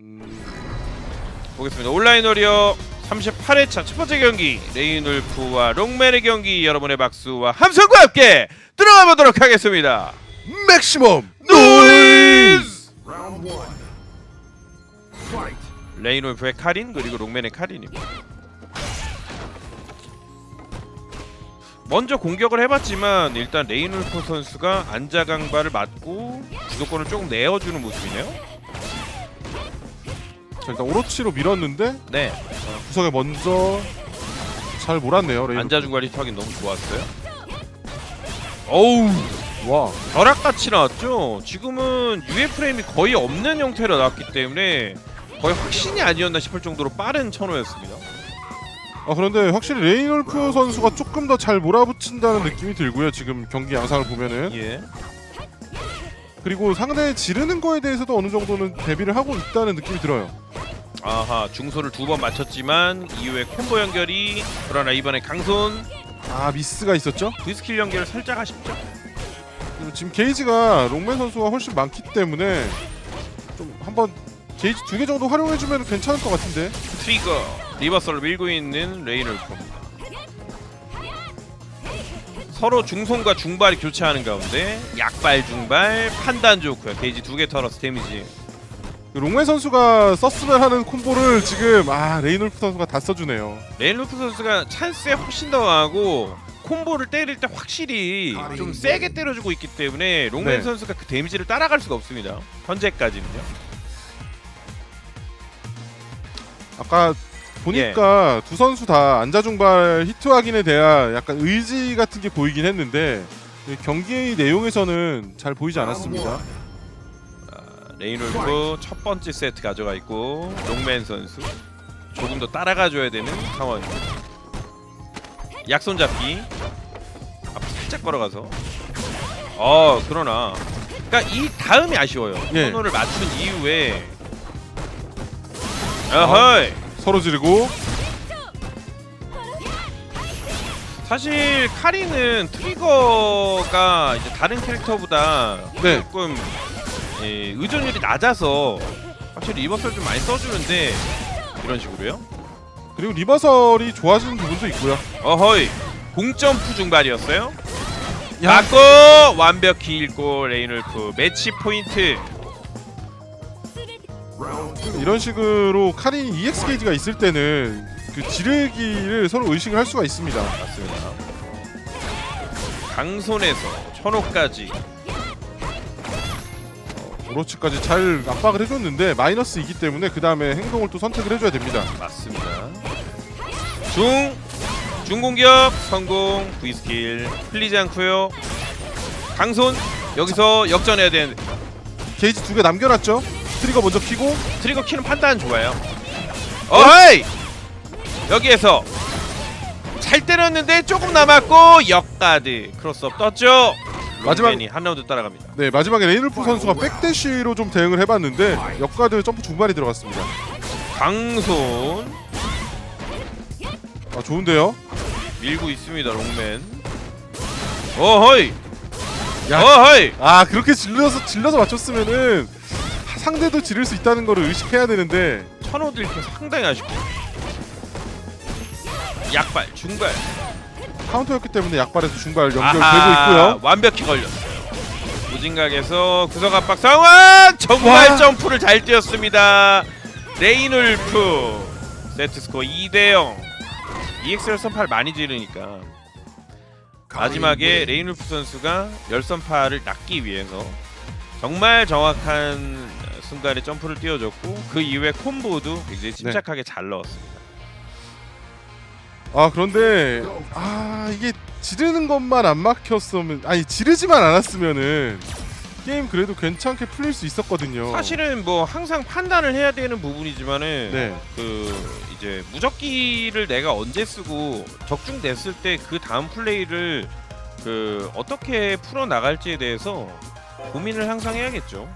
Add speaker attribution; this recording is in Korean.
Speaker 1: 음,
Speaker 2: 보겠습니다. 온라인 워리어 38회차 첫 번째 경기 레이놀프와 롱맨의 경기 여러분의 박수와 함성과 함께 들어가 보도록 하겠습니다.
Speaker 1: 맥시멈
Speaker 2: 노이즈! 레이놀프의 카린 그리고 롱맨의 카린입니다. 먼저 공격을 해봤지만 일단 레이놀프 선수가 안자강발을 맞고 주도권을 조금 내어주는 모습이네요.
Speaker 1: 자, 일단 오로치로 밀었는데
Speaker 2: 네,
Speaker 1: 구석에 먼저 잘 몰았네요. 레인.
Speaker 2: 안자중거리 타긴 너무 좋았어요. 어우
Speaker 1: 와,
Speaker 2: 벼락같이 나왔죠. 지금은 UF 프레임이 거의 없는 형태로 나왔기 때문에 거의 확신이 아니었나 싶을 정도로 빠른 천호였습니다.
Speaker 1: 아 그런데 확실히 레이놀프 선수가 조금 더 잘 몰아붙인다는 느낌이 들고요. 지금 경기 양상을 보면은
Speaker 2: 예.
Speaker 1: 그리고 상대 지르는 거에 대해서도 어느 정도는 대비를 하고 있다는 느낌이 들어요.
Speaker 2: 아하 중소를 두 번 맞췄지만 이후에 콤보 연결이 그러나 이번에 강손
Speaker 1: 아 미스가 있었죠.
Speaker 2: 디스킬 연결을 살짝 아쉽죠.
Speaker 1: 그리고 지금 게이지가 롱맨 선수가 훨씬 많기 때문에 좀 한번 게이지 두 개 정도 활용해주면 괜찮을 것 같은데.
Speaker 2: 트리거 리버설을 밀고 있는 레이널프입니다. 서로 중손과 중발이 교차하는 가운데 약발 중발 판단 좋고요. 게이지 두 개 털어서 데미지
Speaker 1: 그 롱맨 선수가 썼으면 하는 콤보를 지금 아 레이놀프 선수가 다 써주네요.
Speaker 2: 레일로프 선수가 찬스에 훨씬 더 하고 콤보를 때릴 때 확실히 좀 세게 때려주고 있기 때문에 롱맨
Speaker 1: 네.
Speaker 2: 선수가 그 데미지를 따라갈 수가 없습니다. 현재까지는요.
Speaker 1: 아까 보니까 두 선수 다 안자 중발 히트 확인에 대한 약간 의지 같은 게 보이긴 했는데 이 경기의 내용에서는 잘 보이지 않았습니다.
Speaker 2: 레이놀프 첫 번째 세트 가져가 있고 롱맨 선수 조금 더 따라가줘야 되는 상황. 약손 잡기 앞으로 살짝 걸어가서. 어 그러나 그러니까 이 다음이 아쉬워요.
Speaker 1: 예.
Speaker 2: 선호를 맞춘 이후에 어허이.
Speaker 1: 서로 지르고
Speaker 2: 사실 카리는 트리거가 이제 다른 캐릭터보다
Speaker 1: 네.
Speaker 2: 조금 예, 의존율이 낮아서 확실히 리버설 좀 많이 써주는데 이런 식으로요.
Speaker 1: 그리고 리버설이 좋아지는 부분도 있고요.
Speaker 2: 어허이 공점프 중발이었어요.
Speaker 1: 야.
Speaker 2: 맞고 완벽히 읽고 레이놀프 매치 포인트.
Speaker 1: 이런 식으로 카린 EX 게이지가 있을 때는 그 지르기를 서로 의식을 할 수가 있습니다.
Speaker 2: 맞습니다. 강손에서 천호까지
Speaker 1: 오로치까지 잘 압박을 해줬는데 마이너스이기 때문에 그 다음에 행동을 또 선택을 해줘야 됩니다.
Speaker 2: 맞습니다. 중 중공격 성공 V 스킬 풀리지 않고요. 강손 여기서 역전해야 되는데
Speaker 1: 게이지 두 개 남겨놨죠. 트리거 먼저 키고
Speaker 2: 트리거 키는 판단 좋아요. 어헤이 여기에서 잘 때렸는데 조금 남았고 역가드 크로스업 떴죠.
Speaker 1: 마지막-
Speaker 2: 한 라운드 따라갑니다.
Speaker 1: 네 마지막에 레이놀프 선수가 백대쉬로 좀 대응을 해봤는데 역가드 점프 중발이 들어갔습니다.
Speaker 2: 강손
Speaker 1: 아 좋은데요?
Speaker 2: 밀고 있습니다. 롱맨. 어허이
Speaker 1: 야.
Speaker 2: 어허이
Speaker 1: 아 그렇게 질러서 질러서 맞췄으면은 상대도 지를 수 있다는 거를 의식해야 되는데
Speaker 2: 천호들 그 상당히 아쉽고 약발 중발
Speaker 1: 카운터였기 때문에 약발에서 중발 연결되고
Speaker 2: 아하,
Speaker 1: 있고요.
Speaker 2: 완벽히 걸렸어요. 무진각에서 구석 압박 상황! 정말
Speaker 1: 와.
Speaker 2: 점프를 잘 뛰었습니다. 레이놀프. 세트 스코어 2대 0 EX 열선팔 많이 지르니까. 마지막에 레이놀프 선수가 열선팔을 낚기 위해서 정말 정확한 순간에 점프를 띄워줬고 그 이후에 콤보도 굉장히 침착하게 잘 넣었습니다
Speaker 1: 아 그런데 아 이게 지르는 것만 안 막혔으면 아니 지르지만 않았으면은 게임 그래도 괜찮게 풀릴 수 있었거든요.
Speaker 2: 사실은 뭐 항상 판단을 해야 되는 부분이지만은
Speaker 1: 네.
Speaker 2: 그 이제 무적기를 내가 언제 쓰고 적중됐을 때 그 다음 플레이를 그 어떻게 풀어 나갈지에 대해서 고민을 항상 해야겠죠.